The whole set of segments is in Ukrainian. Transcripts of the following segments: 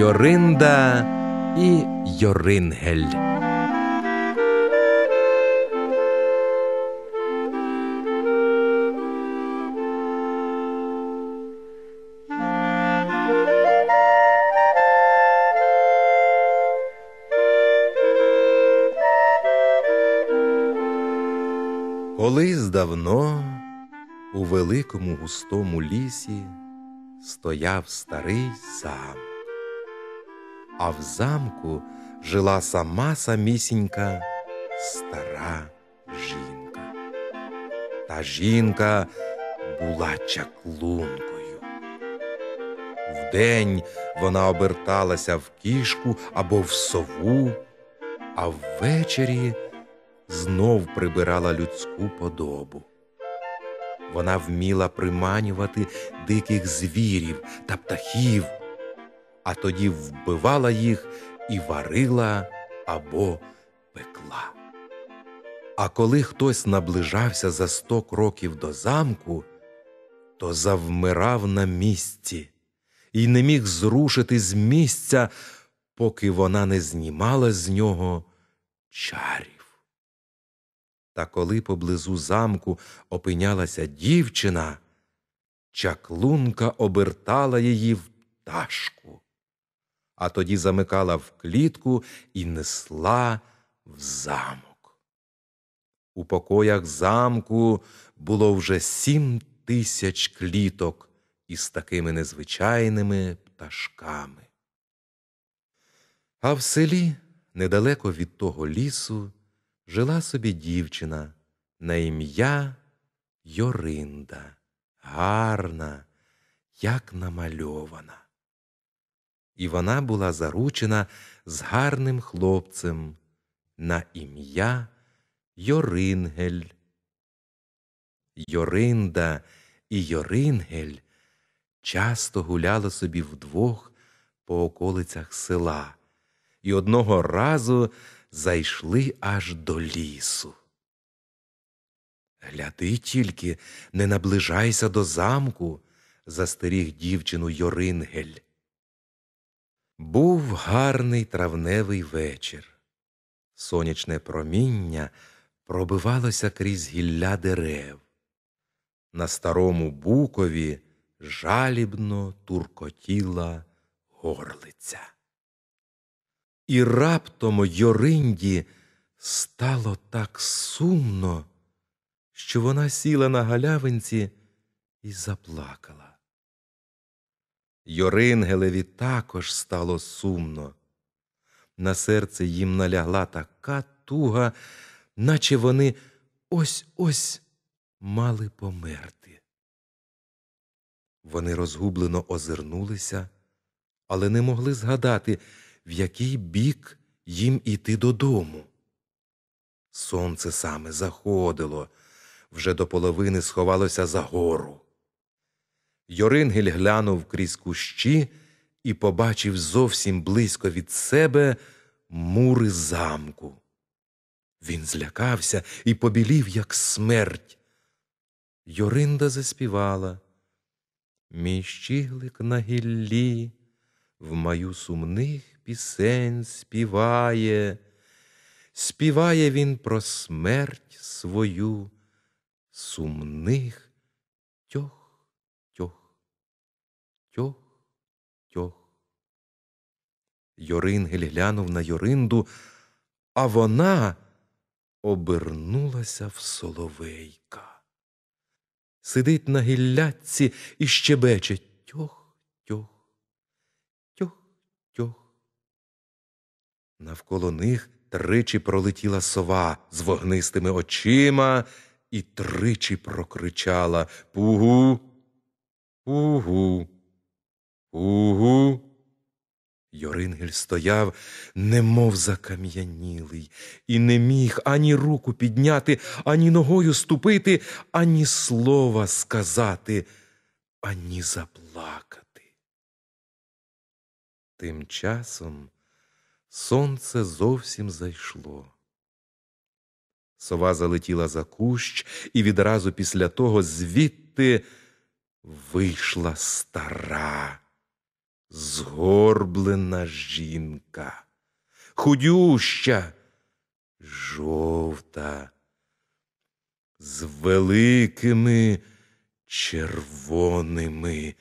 Йоринда і Йорингель. Колись давно у великому густому лісі стояв старий замок, а в замку жила сама самісінька стара жінка. Та жінка була чаклункою. Вдень вона оберталася в кішку або в сову, а ввечері знов прибирала людську подобу. Вона вміла приманювати диких звірів та птахів, а тоді вбивала їх і варила або пекла. А коли хтось наближався за сто кроків до замку, то завмирав на місці і не міг зрушити з місця, поки вона не знімала з нього чарів. Та коли поблизу замку опинялася дівчина, чаклунка обертала її в пташку, а тоді замикала в клітку і несла в замок. У покоях замку було вже сім тисяч кліток із такими незвичайними пташками. А в селі, недалеко від того лісу, жила собі дівчина на ім'я Йоринда, гарна, як намальована. І вона була заручена з гарним хлопцем на ім'я Йорингель. Йоринда і Йорингель часто гуляли собі вдвох по околицях села, і одного разу зайшли аж до лісу. Гляди тільки, не наближайся до замку, застеріг дівчину Йорингель. Був гарний травневий вечір. Сонячне проміння пробивалося крізь гілля дерев. На старому букові жалібно туркотіла горлиця. І раптом Йоринді стало так сумно, що вона сіла на галявинці і заплакала. Йорингелеві також стало сумно. На серце їм налягла така туга, наче вони ось ось мали померти. Вони розгублено озирнулися, але не могли згадати, в який бік їм іти додому. Сонце саме заходило, вже до половини сховалося за гору. Йорингель глянув крізь кущі і побачив зовсім близько від себе мури замку. Він злякався і побілів, як смерть. Йоринда заспівала. Мій щиглик на гіллі, в маю сумних пісень співає, співає він про смерть свою, сумних тьох, тьох, тьох, тьох. Йорингель глянув на Йоринду, а вона обернулася в соловейка. Сидить на гілляці і щебече тьох, тьох, тьох, тьох. Навколо них тричі пролетіла сова з вогнистими очима і тричі прокричала Пугу, пугу, пугу. Йорингель стояв, немов закам'янілий, і не міг ані руку підняти, ані ногою ступити, ані слова сказати, ані заплакати. Тим часом сонце зовсім зайшло. Сова залетіла за кущ, і відразу після того звідти вийшла стара згорблена жінка, худюща, жовта, з великими червоними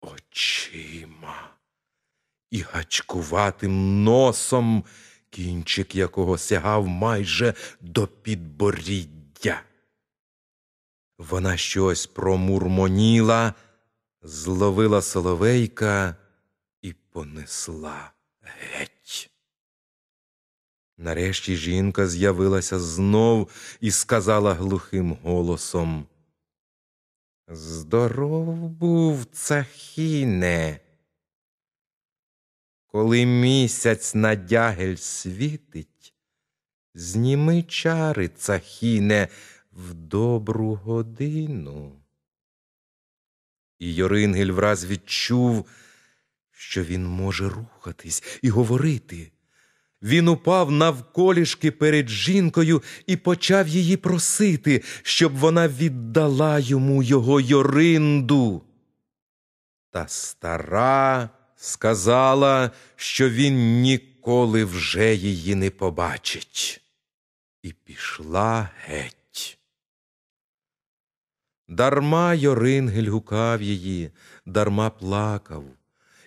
очима і гачкуватим носом, кінчик якого сягав майже до підборіддя. Вона щось промурмоніла, зловила соловейка понесла геть. Нарешті жінка з'явилася знов і сказала глухим голосом Здоров був цахіне. Коли місяць на дягель світить, зніми чари цахіне в добру годину. І Йорингель враз відчув, що він може рухатись і говорити. Він упав навколішки перед жінкою і почав її просити, щоб вона віддала йому його Йоринду. Та стара сказала, що він ніколи вже її не побачить, і пішла геть. Дарма Йорингель гукав її, дарма плакав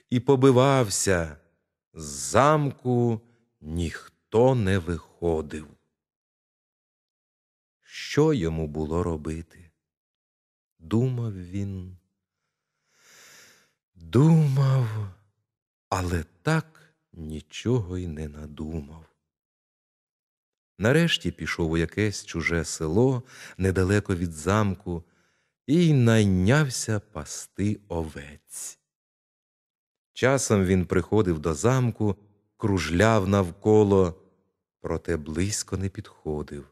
і побивався з замку ніхто не виходив. Що йому було робити? Думав він, думав, але так нічого й не надумав. Нарешті пішов у якесь чуже село недалеко від замку і найнявся пасти овець. Часом він приходив до замку кружляв навколо, проте близько не підходив.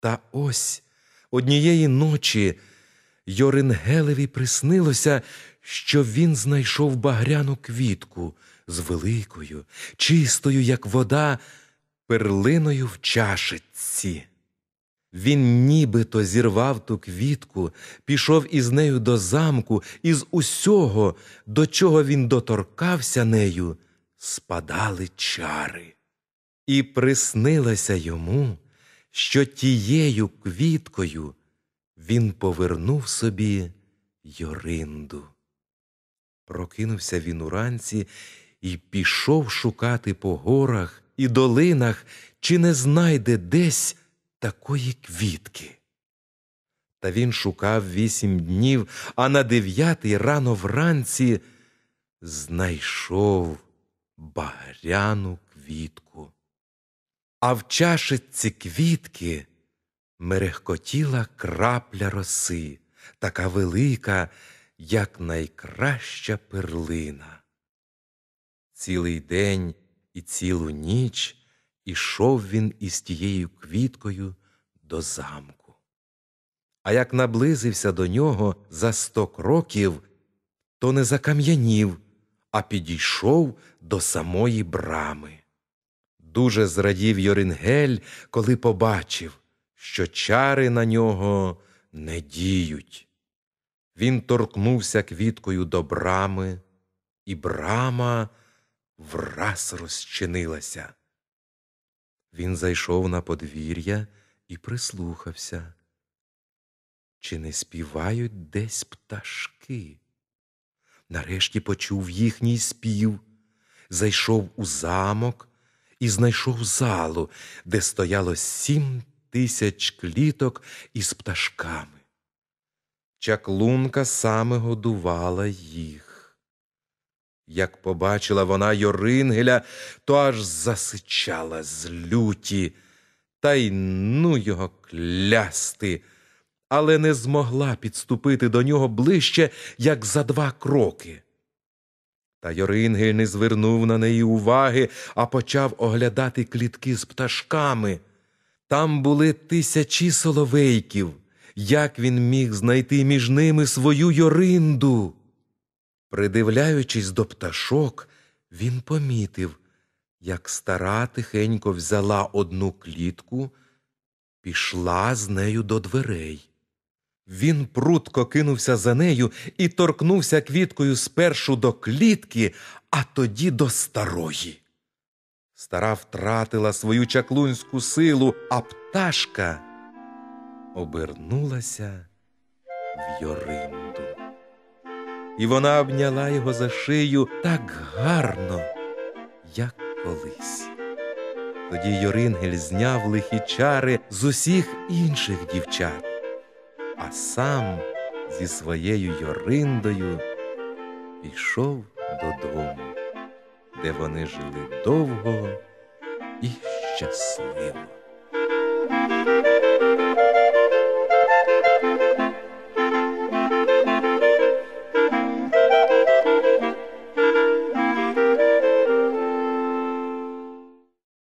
Та ось однієї ночі Йорингелеві приснилося, що він знайшов багряну квітку з великою, чистою, як вода, перлиною в чашечці. Він нібито зірвав ту квітку, пішов із нею до замку, і з усього, до чого він доторкався нею, спадали чари, і приснилося йому, що тією квіткою він повернув собі Йоринду. Прокинувся він уранці і пішов шукати по горах і долинах, чи не знайде десь такої квітки. Та він шукав вісім днів, а на дев'ятий рано вранці знайшов багряну квітку. А в чашиці квітки мерехкотіла крапля роси, така велика, як найкраща перлина. Цілий день і цілу ніч ішов він із тією квіткою до замку. А як наблизився до нього за сто кроків, то не закам'янів а підійшов до самої брами. Дуже зрадів Йорингель, коли побачив, що чари на нього не діють. Він торкнувся квіткою до брами, і брама враз розчинилася. Він зайшов на подвір'я і прислухався. Чи не співають десь пташки? Нарешті почув їхній спів, зайшов у замок і знайшов залу, де стояло сім тисяч кліток із пташками. Чаклунка саме годувала їх. Як побачила вона Йорингеля, то аж засичала з люті, та й ну його клясти але не змогла підступити до нього ближче, як за два кроки. Та Йорингель не звернув на неї уваги, а почав оглядати клітки з пташками. Там були тисячі соловейків. Як він міг знайти між ними свою Йоринду? Придивляючись до пташок, він помітив, як стара тихенько взяла одну клітку, пішла з нею до дверей Він прутко кинувся за нею і торкнувся квіткою спершу до клітки, а тоді до старої. Стара втратила свою чаклунську силу, а пташка обернулася в Йоринду. І вона обняла його за шию так гарно, як колись. Тоді Йорингель зняв лихі чари з усіх інших дівчат, а сам зі своєю Йориндою пішов додому, де вони жили довго і щасливо.